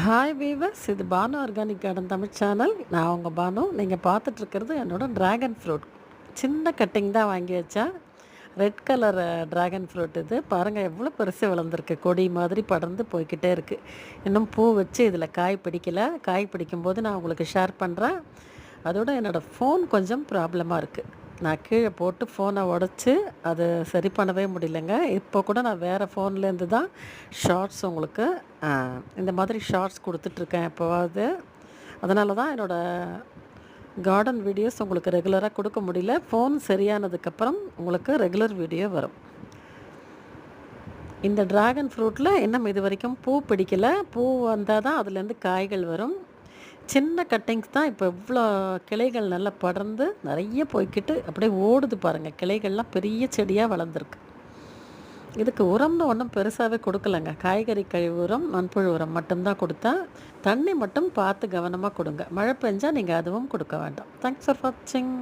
Hi viewers இது Banu organic garden Tamil channel நான் உங்கள் பானு. நீங்கள் பார்த்துட்ருக்கிறது என்னோட ட்ராகன் ஃப்ரூட் சின்ன கட்டிங் தான் வாங்கி வச்சா ரெட் கலர் ட்ராகன் ஃப்ரூட் இது. பாருங்கள் எவ்வளோ பெருசு வளர்ந்துருக்கு. கொடி மாதிரி படர்ந்து போய்கிட்டே இருக்குது இன்னும் பூ வச்சு இதில் காய் பிடிக்கல. காய் பிடிக்கும்போது நான் உங்களுக்கு ஷேர் பண்ணுறேன் அதோட என்னோடய ஃபோன் கொஞ்சம் ப்ராப்ளமாக இருக்குது நான் கீழே போட்டு ஃபோனை உடச்சி அது சரி பண்ணவே முடியலங்க. இப்போ கூட நான் வேறு ஃபோன்லேருந்து தான் ஷார்ட்ஸ் உங்களுக்கு இந்த மாதிரி ஷார்ட்ஸ் கொடுத்துட்ருக்கேன் எப்போவாவது. அதனால தான் என்னோடய கார்டன் வீடியோஸ் உங்களுக்கு ரெகுலராக கொடுக்க முடியல. ஃபோன் சரியானதுக்கப்புறம் உங்களுக்கு ரெகுலர் வீடியோ வரும். இந்த டிராகன் ஃப்ரூட்டில் இன்னும் இது வரைக்கும் பூ பிடிக்கல. பூ வந்தால் தான் அதுலேருந்து காய்கள் வரும். சின்ன கட்டிங்ஸ் தான் இப்போ இவ்வளோ கிளைகள் நல்லா படர்ந்து நிறைய போய்க்கிட்டு அப்படியே ஓடுது பாருங்கள் கிளைகள்லாம் பெரிய செடியாக வளர்ந்துருக்கு. இதுக்கு உரம்னு ஒன்றும் பெருசாகவே கொடுக்கலங்க. காய்கறி கழிவு உரம் மண்புழு உரம் மட்டும்தான் கொடுத்தா தண்ணி மட்டும் பார்த்து கவனமாக கொடுங்க. மழை பெஞ்சால் நீங்கள் அதுவும் கொடுக்க வேண்டாம். தேங்க்ஸ் ஃபார் வாட்சிங்